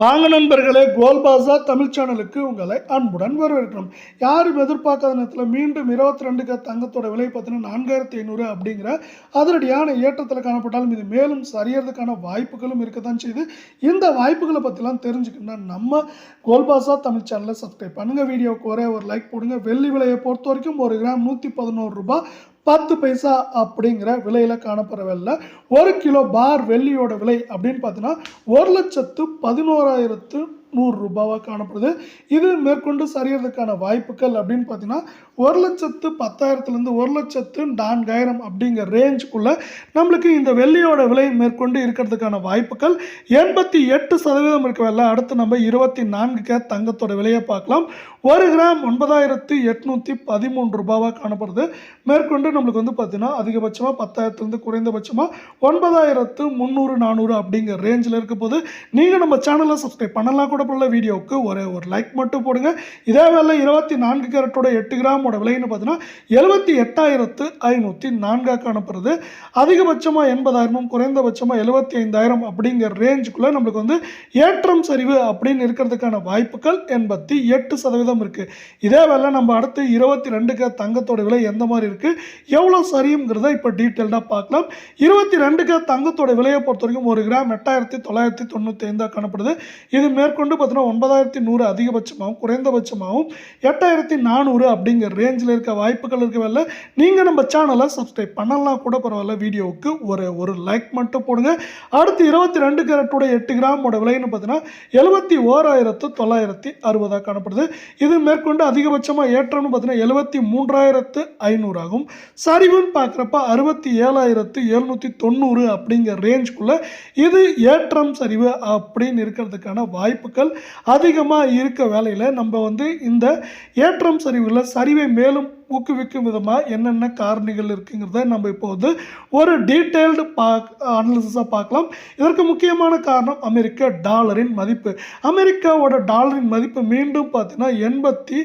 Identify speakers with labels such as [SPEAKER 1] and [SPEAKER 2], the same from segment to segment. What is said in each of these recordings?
[SPEAKER 1] வாங்க நண்பர்களே கோல்பாசா தமிழ் சேனலுக்கு உங்களை அன்புடன் வரவேற்கிறோம். யாரும் எதிர்பார்க்காத நேரத்தில் மீண்டும் இருபத்தி ரெண்டுக்கு தங்கத்தோட விலை பார்த்தீங்கன்னா நான்காயிரத்தி ஐநூறு அப்படிங்கிற அதிரடியான ஏற்றத்தில் காணப்பட்டாலும் இது மேலும் சரியறதுக்கான வாய்ப்புகளும் இருக்க தான் செய்யுது இந்த வாய்ப்புகளை பற்றிலாம் தெரிஞ்சுக்கணும்னா நம்ம கோல்பாசா தமிழ் சேனலை சப்ஸ்கிரைப் பண்ணுங்கள் வீடியோவுக்கு ஒரே ஒரு லைக் போடுங்க. வெள்ளி விலையை பொறுத்த வரைக்கும் ஒரு கிராம் நூற்றி பதினோரு ரூபாய் பத்து பைசா அப்படிங்கிற விலையில் காணப்படுற ஒரு கிலோ பார் வெள்ளியோட விலை அப்படின்னு பார்த்தீங்கன்னா ஒரு லட்சத்து பதினோராயிரத்து நூறு ரூபாவாக காணப்படுது. இது மேற்கொண்டு சரியறதுக்கான வாய்ப்புகள் அப்படின்னு பார்த்தீங்கன்னா ஒரு லட்சத்து பத்தாயிரத்துலேருந்து ஒரு லட்சத்து நான்காயிரம் அப்படிங்கிற ரேஞ்சுக்குள்ளே நம்மளுக்கு இந்த வெள்ளியோட விலை மேற்கொண்டு இருக்கிறதுக்கான வாய்ப்புகள் எண்பத்தி எட்டு சதவீதம் இருக்க அடுத்து நம்ம இருபத்தி நான்கு கே தங்கத்தோட விலையை பார்க்கலாம். ஒரு கிராம் ஒன்பதாயிரத்து எட்நூற்றி பதிமூன்று ரூபாவாக காணப்படுது. மேற்கொண்டு நம்மளுக்கு வந்து பார்த்தீங்கன்னா அதிகபட்சமாக பத்தாயிரத்துலேருந்து குறைந்தபட்சமாக ஒன்பதாயிரத்து முந்நூறு நானூறு அப்படிங்கிற ரேஞ்சில் இருக்க போது நீங்கள் நம்ம சேனலை சப்ஸ்கிரைப் பண்ணலாம் கூட போல வீடியோவுக்கு. ஒரே ஒரு லைக் மட்டும் போடுங்க. இதே வேலை இருபத்தி நான்கு கேரட்டோட எட்டு கிராமோட விலைன்னு பார்த்தீங்கன்னா எழுபத்தி எட்டாயிரத்து ஐநூற்றி நான்காக காணப்படுறது அதிகபட்சமாக எண்பதாயிரமும் குறைந்தபட்சமாக எழுபத்தி ஐந்தாயிரம் அப்படிங்கிற ரேஞ்சுக்குள்ளே நம்மளுக்கு வந்து ஏற்றம் சரிவு அப்படின்னு இருக்கிறதுக்கான வாய்ப்புகள் எண்பத்தி எட்டு சதவீதம் இருக்குது இதே வேலை நம்ம அடுத்து இருபத்தி ரெண்டுக்கு தங்கத்தோட விலை எந்த மாதிரி இருக்குது எவ்வளோ சரியுங்கிறத இப்போ டீட்டெயில்டாக பார்க்கலாம். இருபத்தி ரெண்டுக்கு தங்கத்தோட விலையை பொறுத்த வரைக்கும் ஒரு கிராம் எட்டாயிரத்தி தொள்ளாயிரத்தி தொண்ணூற்றி ஐந்தாக காணப்படுது. இது மேற்கொண்டு பார்த்தீங்கன்னா ஒன்பதாயிரத்தி நூறு அதிகபட்சமாகவும் குறைந்தபட்சமாகவும் எட்டாயிரத்தி நானூறு அப்படிங்கிற ரேஞ்சில் இருக்க வாய்ப்புகள் இருக்கவில்லை நீங்கள் நம்ம சேனலை சப்ஸ்கிரைப் பண்ணலாம் கூட பரவாயில்ல வீடியோவுக்கு ஒரு ஒரு லைக் மட்டும் போடுங்க. அடுத்து இருபத்தி ரெண்டு கேரட்டோட எட்டு கிராமோட விலைன்னு பார்த்தீங்கன்னா எழுபத்தி ஓராயிரத்து தொள்ளாயிரத்தி அறுபதாக காணப்படுது. இது மேற்கொண்டு அதிகபட்சமாக ஏற்றம்னு பார்த்தீங்கன்னா எழுபத்தி மூன்றாயிரத்து ஐநூறாகும் சரிவுன்னு பார்க்குறப்ப அறுபத்தி ஏழாயிரத்து எழுநூற்றி தொண்ணூறு அப்படிங்கிற ரேஞ்சுக்குள்ளே இது ஏற்றம் சரிவு அப்படின்னு இருக்கிறதுக்கான வாய்ப்புகள் அதிகமாக இருக்க வேலையில் நம்ம வந்து இந்த ஏற்றம் சரிவில் சரிவை மேலும் ஊக்குவிக்கும் விதமாக என்னென்ன காரணிகள் இருக்குங்கிறத நம்ம இப்போ வந்து ஒரு டீட்டெயில்டு பா அனாலிசிஸாக பார்க்கலாம். இதற்கு முக்கியமான காரணம் அமெரிக்க டாலரின் மதிப்பு. அமெரிக்காவோட டாலரின் மதிப்பு மீண்டும் பார்த்தீங்கன்னா எண்பத்தி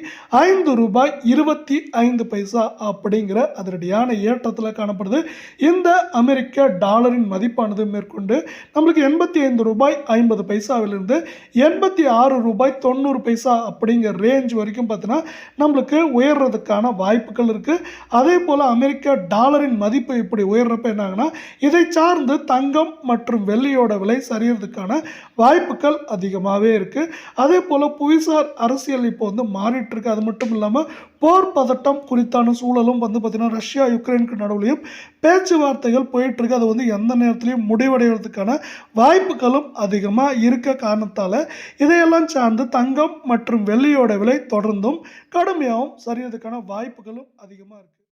[SPEAKER 1] ஐந்து ரூபாய் இருபத்தி ஐந்து பைசா அப்படிங்கிற அதிரடியான ஏற்றத்தில் காணப்படுது. இந்த அமெரிக்க டாலரின் மதிப்பானது மேற்கொண்டு நம்மளுக்கு எண்பத்தி ஐந்து ரூபாய் ஐம்பது பைசாவிலிருந்து எண்பத்தி ஆறு ரூபாய் தொண்ணூறு பைசா அப்படிங்கிற ரேஞ்ச் வரைக்கும் பார்த்தீங்கன்னா நம்மளுக்கு உயர்றதுக்கான வாய்ப்பு வாய்ப்புகள் இருக்குது அதே போல் அமெரிக்க டாலரின் மதிப்பு இப்படி உயர்றப்ப என்னாங்கன்னா இதை சார்ந்து தங்கம் மற்றும் வெள்ளியோட விலை சரியறதுக்கான வாய்ப்புகள் அதிகமாகவே இருக்குது அதே போல் புவிசார் அரசியல் இப்போ வந்து மாறிட்டுருக்கு அது மட்டும் இல்லாமல் போர் பதட்டம் குறித்தான சூழலும் வந்து பார்த்திங்கன்னா ரஷ்யா யுக்ரைனுக்கு நடுவுலையும் பேச்சுவார்த்தைகள் போயிட்டுருக்கு. அது வந்து எந்த நேரத்துலையும் முடிவடைகிறதுக்கான வாய்ப்புகளும் அதிகமாக இருக்க காரணத்தால் இதையெல்லாம் சார்ந்து தங்கம் மற்றும் வெள்ளியோட விலை தொடர்ந்தும் கடுமையாகவும் சரியறதுக்கான வாய்ப்புகளும் அதிகமாக இருக்குது